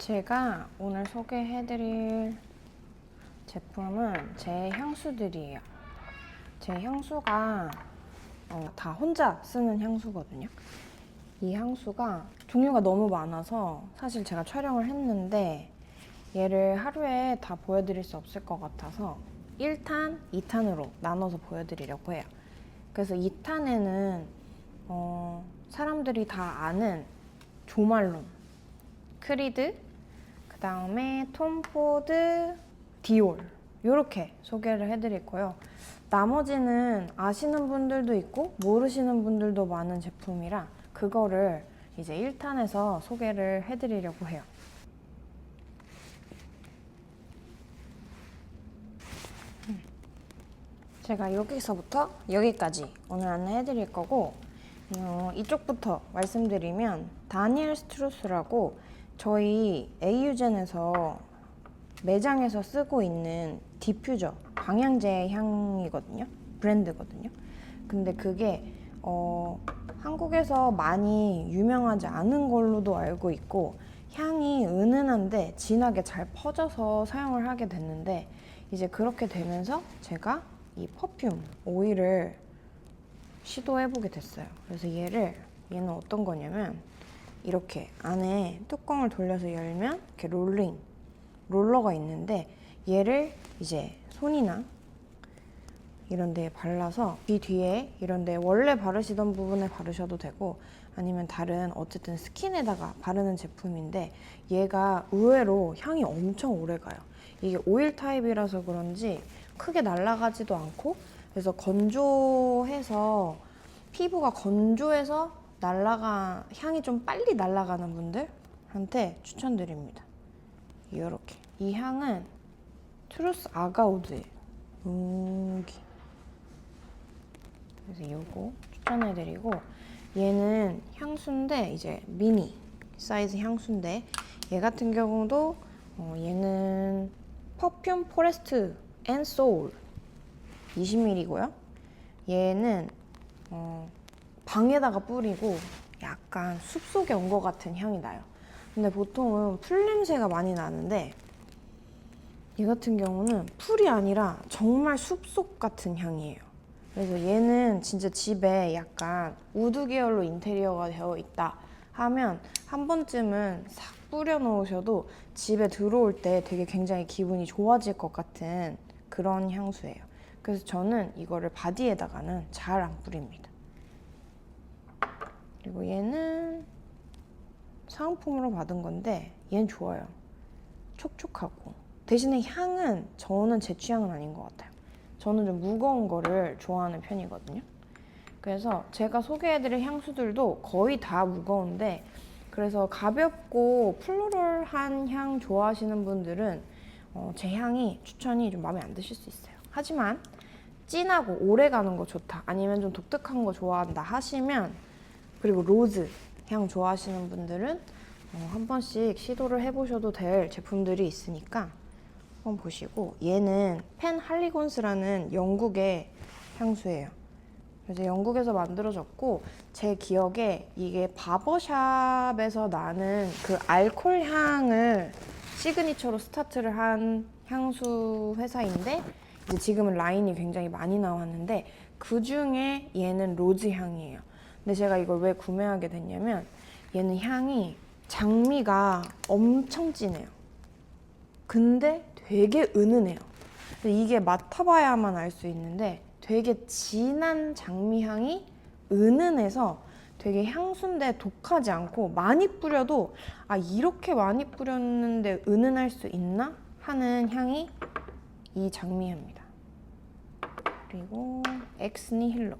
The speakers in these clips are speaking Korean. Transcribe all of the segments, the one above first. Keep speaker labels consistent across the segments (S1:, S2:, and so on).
S1: 제가 오늘 소개해드릴 제품은 제 향수들이에요. 제 향수가 어, 다 혼자 쓰는 향수거든요. 이 향수가 종류가 너무 많아서 사실 제가 촬영을 했는데 얘를 하루에 다 보여드릴 수 없을 것 같아서 1탄, 2탄으로 나눠서 보여드리려고 해요. 그래서 2탄에는 어, 사람들이 다 아는 조말론, 크리드, 그 다음에 톰포드, 디올 이렇게 소개를 해드릴 거예요. 나머지는 아시는 분들도 있고 모르시는 분들도 많은 제품이라 그거를 이제 1탄에서 소개를 해드리려고 해요. 음. 제가 여기서부터 여기까지 오늘 안내해드릴 거고 어, 이쪽부터 말씀드리면 다니엘 스트루스라고 저희 에이유젠에서 매장에서 쓰고 있는 디퓨저 방향제 향이거든요 브랜드거든요 근데 그게 어, 한국에서 많이 유명하지 않은 걸로도 알고 있고 향이 은은한데 진하게 잘 퍼져서 사용을 하게 됐는데 이제 그렇게 되면서 제가 이 퍼퓸 오일을 시도해보게 됐어요. 그래서 얘를 얘는 어떤 거냐면 이렇게 안에 뚜껑을 돌려서 열면 이렇게 롤링 롤러가 있는데 얘를 이제 손이나 이런 데에 발라서 귀 뒤에 이런 데 원래 바르시던 부분에 바르셔도 되고 아니면 다른 어쨌든 스킨에다가 바르는 제품인데 얘가 의외로 향이 엄청 오래 가요. 이게 오일 타입이라서 그런지 크게 날아가지도 않고 그래서 건조해서 피부가 건조해서 날아가 향이 좀 빨리 날아가는 분들한테 추천드립니다. 이렇게 이 향은 트루스 아가우드예요. 웅기. 그래서 이거 추천해드리고 얘는 향수인데 이제 미니 사이즈 향수인데 얘 같은 경우도 어, 얘는 퍼퓸 포레스트 앤 소울 20ml고요. 얘는 어, 방에다가 뿌리고 약간 숲속에 온 것 같은 향이 나요. 근데 보통은 풀 냄새가 많이 나는데 얘 같은 경우는 풀이 아니라 정말 숲속 같은 향이에요. 그래서 얘는 진짜 집에 약간 우드 계열로 인테리어가 되어 있다 하면 한 번쯤은 싹 뿌려 놓으셔도 집에 들어올 때 되게 굉장히 기분이 좋아질 것 같은 그런 향수예요. 그래서 저는 이거를 바디에다가는 잘 안 뿌립니다. 그리고 얘는 사은품으로 받은 건데 얘는 좋아요. 촉촉하고 대신에 향은 저는 제 취향은 아닌 것 같아요. 저는 좀 무거운 거를 좋아하는 편이거든요. 그래서 제가 소개해드릴 향수들도 거의 다 무거운데 그래서 가볍고 플로럴한 향 좋아하시는 분들은 어, 제 향이 추천이 좀 마음에 안 드실 수 있어요. 하지만 진하고 오래 가는 거 좋다 아니면 좀 독특한 거 좋아한다 하시면 그리고 로즈 향 좋아하시는 분들은 어, 한 번씩 시도를 해보셔도 될 제품들이 있으니까 한번 보시고 얘는 펜 할리곤스라는 영국의 향수예요. 그래서 영국에서 만들어졌고 제 기억에 이게 바버샵에서 나는 그 알콜 향을 시그니처로 스타트를 한 향수 회사인데 이제 지금은 라인이 굉장히 많이 나왔는데 그 중에 얘는 로즈 향이에요. 근데 제가 이걸 왜 구매하게 됐냐면 얘는 향이 장미가 엄청 진해요. 근데 되게 은은해요. 이게 맡아봐야만 알 수 있는데 되게 진한 장미 향이 은은해서 되게 향수인데 독하지 않고 많이 뿌려도 아 이렇게 많이 뿌렸는데 은은할 수 있나 하는 향이 이 장미향입니다. 그리고 엑스니 힐러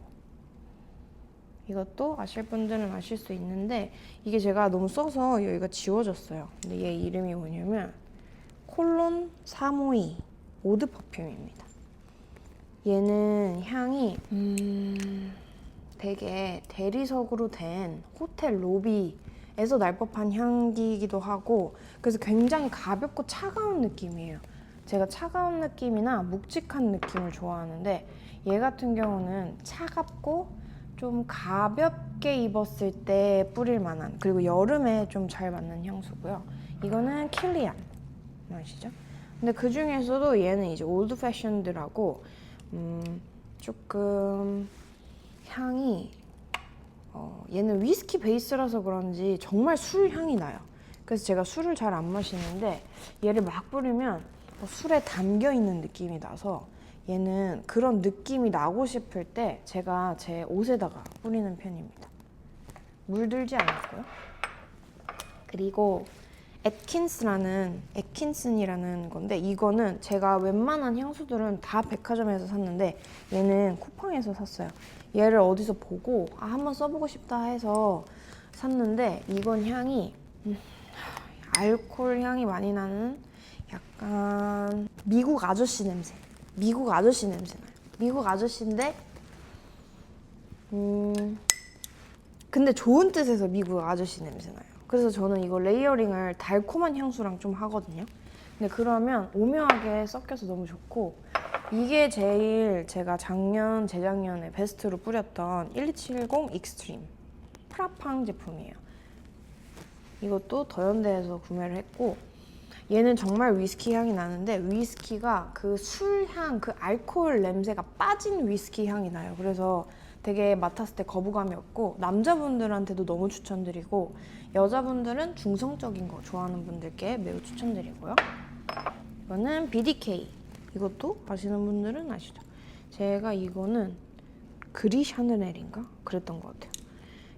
S1: 이것도 아실 분들은 아실 수 있는데 이게 제가 너무 써서 여기가 지워졌어요. 근데 얘 이름이 뭐냐면 콜론 사모이 오드 퍼퓸입니다. 얘는 향이 음 되게 대리석으로 된 호텔 로비에서 날 법한 향기이기도 하고 그래서 굉장히 가볍고 차가운 느낌이에요. 제가 차가운 느낌이나 묵직한 느낌을 좋아하는데 얘 같은 경우는 차갑고 좀 가볍게 입었을 때 뿌릴 만한 그리고 여름에 좀 잘 맞는 향수고요. 이거는 킬리안 아시죠? 근데 그 중에서도 얘는 이제 올드 패션드라고 음, 조금 향이 어, 얘는 위스키 베이스라서 그런지 정말 술 향이 나요. 그래서 제가 술을 잘 안 마시는데 얘를 막 뿌리면 뭐 술에 담겨 있는 느낌이 나서 얘는 그런 느낌이 나고 싶을 때 제가 제 옷에다가 뿌리는 편입니다. 물들지 않았고요. 그리고 에킨스라는 에킨슨이라는 건데 이거는 제가 웬만한 향수들은 다 백화점에서 샀는데 얘는 쿠팡에서 샀어요. 얘를 어디서 보고 아 한번 써보고 싶다 해서 샀는데 이건 향이 음, 알코올 향이 많이 나는 약간 미국 아저씨 냄새. 미국 아저씨 냄새 나요. 미국 아저씨인데 음 근데 좋은 뜻에서 미국 아저씨 냄새 나요. 그래서 저는 이거 레이어링을 달콤한 향수랑 좀 하거든요. 근데 그러면 오묘하게 섞여서 너무 좋고 이게 제일 제가 작년, 재작년에 베스트로 뿌렸던 1270 익스트림 프라팡 제품이에요. 이것도 더현대에서 구매를 했고 얘는 정말 위스키 향이 나는데 위스키가 그 술향, 그 알코올 냄새가 빠진 위스키 향이 나요. 그래서 되게 맡았을 때 거부감이 없고 남자분들한테도 너무 추천드리고 여자분들은 중성적인 거 좋아하는 분들께 매우 추천드리고요. 이거는 BDK. 이것도 아시는 분들은 아시죠? 제가 이거는 그리 샤넬인가 그랬던 것 같아요.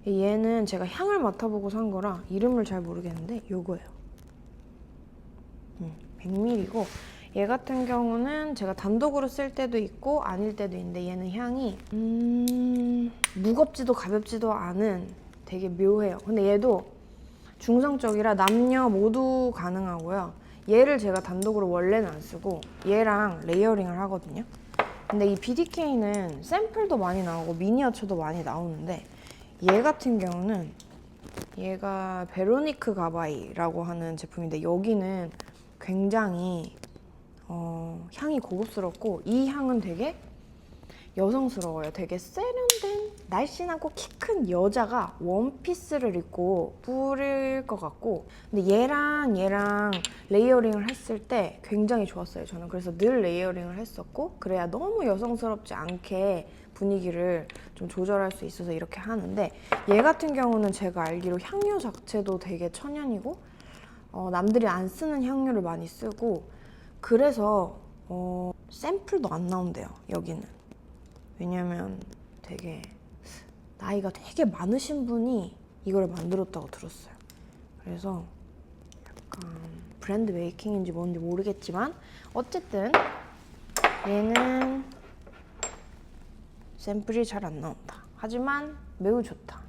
S1: 얘는 제가 향을 맡아보고 산 거라 이름을 잘 모르겠는데 요거예요. 음, 100ml고 얘 같은 경우는 제가 단독으로 쓸 때도 있고 아닐 때도 있는데 얘는 향이 음, 무겁지도 가볍지도 않은 되게 묘해요. 근데 얘도 중성적이라 남녀 모두 가능하고요. 얘를 제가 단독으로 원래는 안 쓰고 얘랑 레이어링을 하거든요. 근데 이 BDK는 샘플도 많이 나오고 미니어처도 많이 나오는데 얘 같은 경우는 얘가 베로니크 가바이라고 하는 제품인데 여기는 굉장히 어, 향이 고급스럽고 이 향은 되게 여성스러워요. 되게 세련된 날씬하고 키 큰 여자가 원피스를 입고 뿌릴 것 같고 근데 얘랑 얘랑 레이어링을 했을 때 굉장히 좋았어요. 저는 그래서 늘 레이어링을 했었고 그래야 너무 여성스럽지 않게 분위기를 좀 조절할 수 있어서 이렇게 하는데 얘 같은 경우는 제가 알기로 향료 자체도 되게 천연이고 어, 남들이 안 쓰는 향료를 많이 쓰고 그래서 어, 샘플도 안 나온대요 여기는. 왜냐면 되게 나이가 되게 많으신 분이 이걸 만들었다고 들었어요. 그래서 약간 브랜드 메이킹인지 뭔지 모르겠지만 어쨌든 얘는 샘플이 잘 안 나온다. 하지만 매우 좋다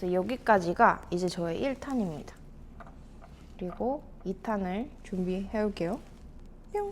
S1: 그래서 여기까지가 이제 저의 1탄입니다. 그리고 2탄을 준비해 올게요. 뿅